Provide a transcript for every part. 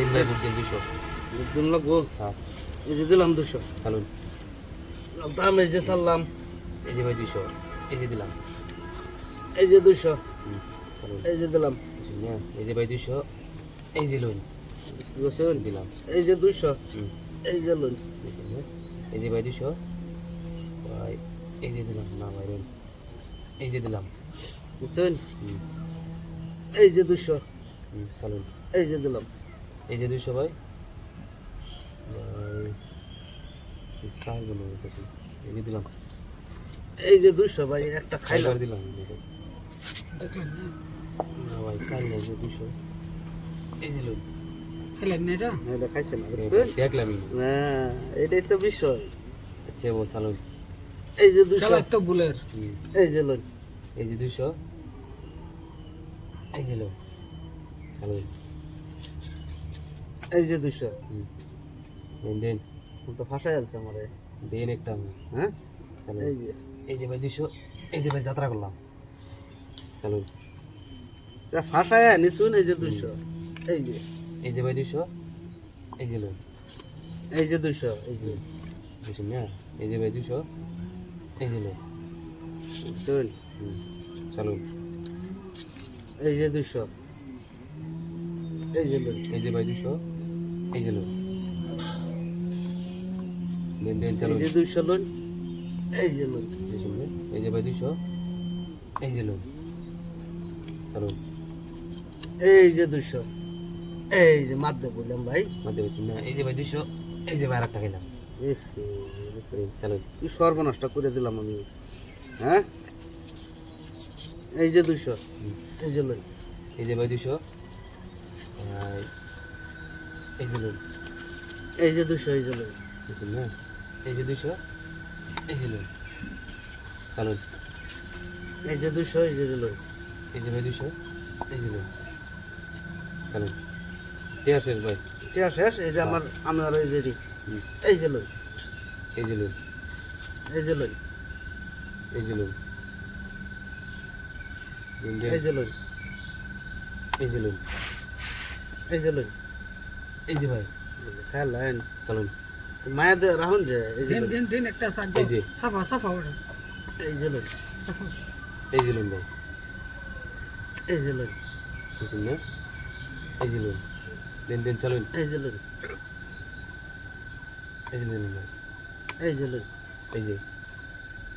দিন ভাই বুট দিন দুশো দিন লাগবো হ্যাঁ এই যে দিলাম দুশো চালুন দাম এই যে চাললাম এই যে ভাই দুশো এই যে দিলাম এই যে দুশো এই যে দিলাম? এই যে ভাই দুশো এই যে লোন দিলাম এই যে দুশো এই যে লোন এই যে ভাই দুশো ভাই এই যে দিলাম না ভাই লোন এই যে দিলাম বুঝছেন এই যে দুশো চালুন এই যে দিলাম এই যে দুশো ভাই। এই যে দিলাম। এই যে দুশো ভাই একটা খাইলাম। খাইবার দিলাম না। ভাই চাই এই যে দুশো এই যে। না এটাই তো বিষয়। আচ্ছা ও চালুন এই যে দুশো বুলের এই যে লোন এই যে দুশো এই যে লোন এই যে দুশো দেন তো ফাঁসাই আনছে আমারে দেন একটা হ্যাঁ এই যে এই যে ভাই দুশো এই যে ভাই যাত্রা করলাম চালুন যা ফাঁসায় নিশুন এই যে দুশো এই যে এই যে ভাই দুশো এই যে লোন এই যে দুশো এই যে বুঝুন না এই যে ভাই দুশো এই যে শুন চালুন এই যে দুশো এই যে লোন এই যে ভাই দুশো এই যে দেন দেন এই চালুন যে দুশো লোন এই যে লোন এই যে ভাই দুশো এই যে লোন চালুন এই যে দুশো এই যে মাদ্দে বললাম ভাই মাধ্যমে বুঝুন না এই যে ভাই দুশো এই যে ভাই আর এহ, দেন, চালুন কি সর্বনষ্ট করে দিলাম আমি হ্যাঁ এই যে হুম। এই যে লোন এই যে ভাই আর এই যে লোন এই যে দুশো এই যে লোন এই যে দুশো এই যে লোন চালুন এই যে দুশো এই যে লোন এই যে ভাই দুশো এই যে লোন চালুন ঠিক আছে ভাই ঠিক শেষ এই যে আমার আমার এই যে এই যে লোন এই যে লোন এই যে লোন এই যে লোন দেন, দেন। এই যে লোন এই যে লোন এই যে লোন এই যে ভাই খেয়াল লাইন চালুন মায়া দে রাহুন যে এই যে দিন দিন একটা এই যে সাফা সাফা ওটা এই যে সাফা এই যে লোন ভাই এই যে লোন বুঝুন না এই যে লোন দেন দেন চালুন এই যে লোন এই যে লোন ভাই এই যে লোন এই যে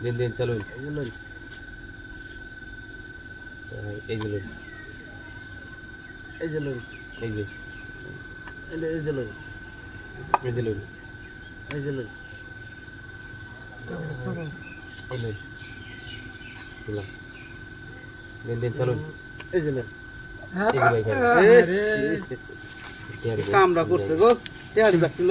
দেন দেন চালুন এই যে লোন এই যে লোন এই যে লোন এই যে যে- এই যে লোন এই যে লোন এই যে সাফা এই লোন দিলাম দেন দেন চালুন। এই যে লোন এই যে ভাই খাই কামরা করছে গো। তেয়ারি বাকি